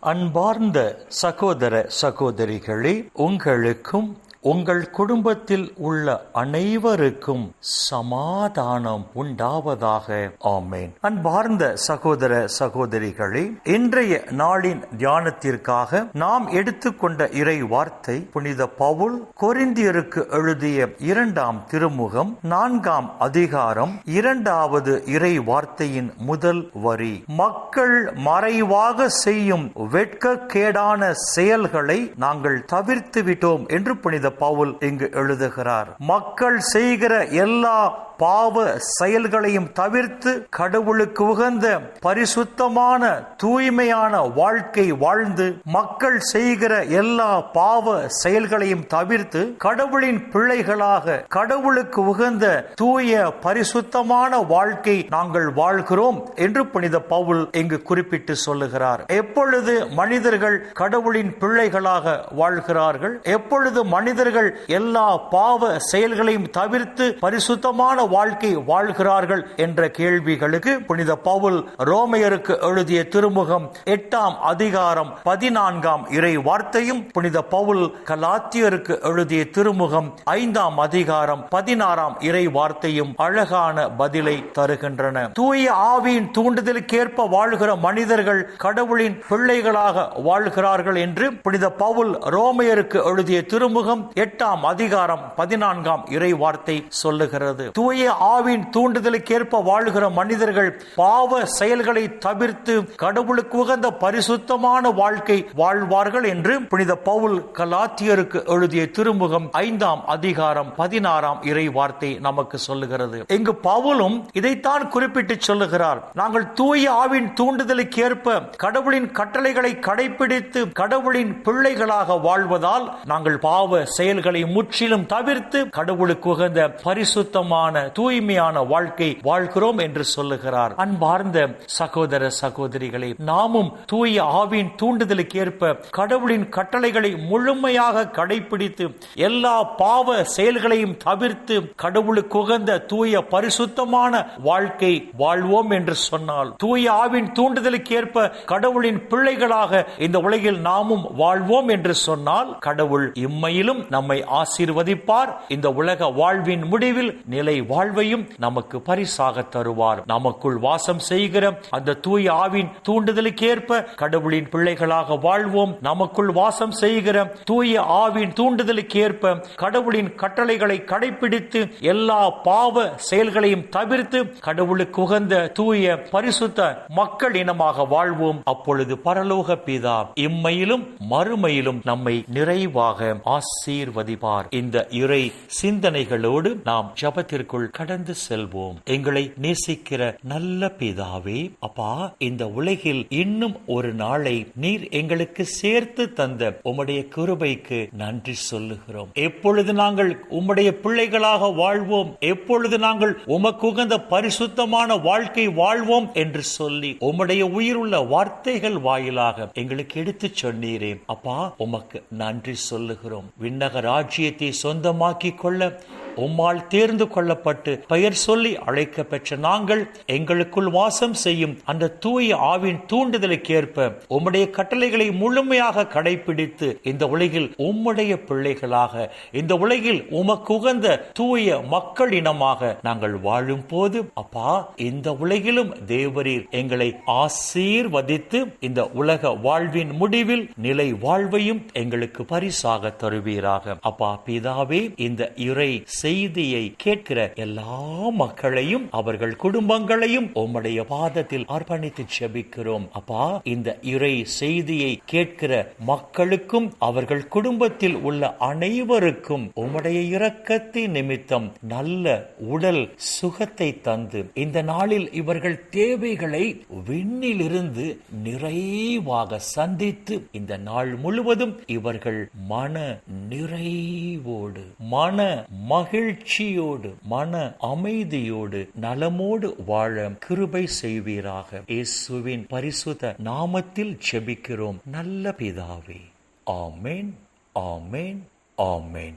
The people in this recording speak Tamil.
அன்பார்ந்த சகோதர சகோதரிகளே உங்களுக்கும் உங்கள் குடும்பத்தில் உள்ள அனைவருக்கும் சமாதானம் உண்டாவதாக. ஆமேன். அன்பார்ந்த சகோதர சகோதரிகளே இன்றைய நாளின் தியானத்திற்காக நாம் எடுத்துக்கொண்ட இறை வார்த்தை புனித பவுல் கொரிந்தியருக்கு எழுதிய இரண்டாம் திருமுகம் நான்காம் அதிகாரம் இரண்டாவது இறை வார்த்தையின் முதல் வரி. மக்கள் மறைவாக செய்யும் வெட்கக்கேடான செயல்களை நாங்கள் தவிர்த்து விட்டோம் என்று புனித பவுல் இங்கு எழுதுகிறார். மக்கள் செய்கிற எல்லா பாவ செயல்களையும் தவிர்த்து கடவுளுக்கு உகந்த பரிசுத்தமான தூய்மையான வாழ்க்கை வாழ்ந்து மக்கள் செய்கிற எல்லா பாவ செயல்களையும் தவிர்த்து கடவுளின் பிள்ளைகளாக கடவுளுக்கு உகந்த தூய பரிசுத்தமான வாழ்க்கை நாங்கள் வாழ்கிறோம் என்று புனித பவுல் இங்கு குறிப்பிட்டு சொல்லுகிறார். எப்பொழுது மனிதர்கள் கடவுளின் பிள்ளைகளாக வாழ்கிறார்கள் எப்பொழுது மனிதர்கள் எல்லா பாவ செயல்களையும் தவிர்த்து பரிசுத்தமான வாழ்க்கை வாழ்கிறார்கள் என்ற கேள்விகளுக்கு புனித பவுல் ரோமையருக்கு எழுதிய திருமுகம் எட்டாம் அதிகாரம் பதினான்காம் இறை வார்த்தையும் புனித பவுல் கலாத்தியருக்கு எழுதிய திருமுகம் ஐந்தாம் அதிகாரம் பதினாறாம் இறை வார்த்தையும் அழகான பதிலை தருகின்றன. தூய ஆவியின் தூண்டுதலுக்கேற்ப வாழ்கிற மனிதர்கள் கடவுளின் பிள்ளைகளாக வாழ்கிறார்கள் என்று புனித பவுல் ரோமையருக்கு எழுதிய திருமுகம் எட்டாம் அதிகாரம் பதினான்காம் இறை வார்த்தை சொல்லுகிறது. தூய ஆவின் தூண்டுதலுக்கேற்ப வாழ்கிற மனிதர்கள் பாவ செயல்களை தவிர்த்து கடவுளுக்கு உகந்த பரிசுத்தமான வாழ்க்கை வாழ்வார்கள் என்று புனித பவுல் கலாத்தியருக்கு எழுதிய திருமுகம் ஐந்தாம் அதிகாரம் பதினாறாம் இறை வார்த்தை நமக்கு சொல்லுகிறது. இங்கு பவுலும் இதைத்தான் குறிப்பிட்டு சொல்லுகிறார். நாங்கள் தூய ஆவின் தூண்டுதலுக்கேற்ப கடவுளின் கட்டளைகளை கடைபிடித்து கடவுளின் பிள்ளைகளாக வாழ்வதால் நாங்கள் பாவ செயல்களை முற்றிலும் தவிர்த்து கடவுளுக்கு உகந்த பரிசுத்தமான தூய்மையான வாழ்க்கை வாழ்கிறோம் என்று சொல்லுகிறார். அன்பார்ந்த சகோதர சகோதரிகளை நாமும் தூய ஆவின் தூண்டுதலுக்கு ஏற்ப கடவுளின் கட்டளைகளை முழுமையாக கடைபிடித்து எல்லா பாவ செயல்களையும் தவிர்த்து கடவுளுக்கு உகந்த தூய பரிசுத்தமான வாழ்க்கை வாழ்வோம் என்று சொன்னால் தூய ஆவின் தூண்டுதலுக்கு ஏற்ப கடவுளின் பிள்ளைகளாக இந்த உலகில் நாமும் வாழ்வோம் என்று சொன்னால் கடவுள் இம்மையிலும் நம்மை ஆசீர்வதிப்பார். இந்த உலக வாழ்வின் முடிவில் நிலை வாழ்வையும் நமக்கு பரிசாக தருவார். நமக்குள் வாசம் செய்கிற அந்த தூய ஆவின் தூண்டுதலுக்கேற்ப கடவுளின் பிள்ளைகளாக வாழ்வோம். நமக்குள் வாசம் செய்கிற தூய ஆவின் தூண்டுதலுக்கேற்ப கடவுளின் கட்டளைகளை கடைபிடித்து எல்லா பாவ செயல்களையும் தவிர்த்து கடவுளுக்கு உகந்த தூய பரிசுத்த மக்கள் இனமாக வாழ்வோம். அப்பொழுது பரலோக பிதா இம்மையிலும் மறுமையிலும் நம்மை நிறைவாக ஆசீர்வதிப்பார். இந்த இறை சிந்தனைகளோடு நாம் ஜபத்திற்குள் கடந்து செல்வோம். எங்களை நேசிக்கிற நல்ல பிதாவே அப்பா இந்த உலகில் இன்னும் ஒரு நாளை நீர் எங்களுக்கு சேர்த்து தந்த உம்முடைய கிருபைக்கு நன்றி சொல்லுகிறோம். எப்பொழுது நாங்கள் உம்முடைய பிள்ளைகளாக வாழ்வோம் எப்பொழுது நாங்கள் உமக்கு உகந்த பரிசுத்தமான வாழ்க்கை வாழ்வோம் என்று சொல்லி உம்முடைய உயிருள்ள வார்த்தைகள் வாயிலாக எங்களுக்கு எடுத்துச் சொன்னீரே. அப்பா உமக்கு நன்றி சொல்லுகிறோம். விண்ணக ராஜ்யத்தை சொந்தமாக்கிக் கொள்ள உம்மால் தேர்ந்து கொள்ளப்பட்ட பெயர் சொல்லி அழைக்க பெற்ற நாங்கள் எங்களுக்குள் வாசம் செய்யும் அந்த தூய ஆவின் தூண்டுதலுக்கு ஏற்ப உம்முடைய கட்டளைகளை முழுமையாக கடைபிடித்து இந்த உலகில் உம்முடைய பிள்ளைகளாக இந்த உலகில் உமக்கு உகந்த தூய மக்கள் இனமாக நாங்கள் வாழும் போது அப்பா இந்த உலகிலும் தேவரீர் எங்களை ஆசீர்வதித்து இந்த உலக வாழ்வின் முடிவில் நிலை வாழ்வையும் எங்களுக்கு பரிசாக தருவீராக. அப்பா பிதாவே இந்த இறை செய்தியை கேட்கிற எல்லா மக்களையும் அவர்கள் குடும்பங்களையும் உம்முடைய பாதத்தில் அர்ப்பணித்து செபிக்கிறோம் அப்பா இந்த இறை செய்தியை கேட்கிற மக்களுக்கும் அவர்கள் குடும்பத்தில் உள்ள அனைவருக்கும் உம்முடைய இரக்கத்தின் நிமித்தம் நல்ல உடல் சுகத்தை தந்து இந்த நாளில் இவர்கள் தேவைகளை விண்ணிலிருந்து நிறைவாக சந்தித்து இந்த நாள் முழுவதும் இவர்கள் மன நிறைவோடு மன மகிழ்ச்சியோடு மன அமைதியோடு நலமோடு வாழ கிருபை செய்வீராக. இயேசுவின் பரிசுத நாமத்தில் செபிக்கிறோம் நல்ல பிதாவே. ஆமேன் ஆமேன் ஆமேன்.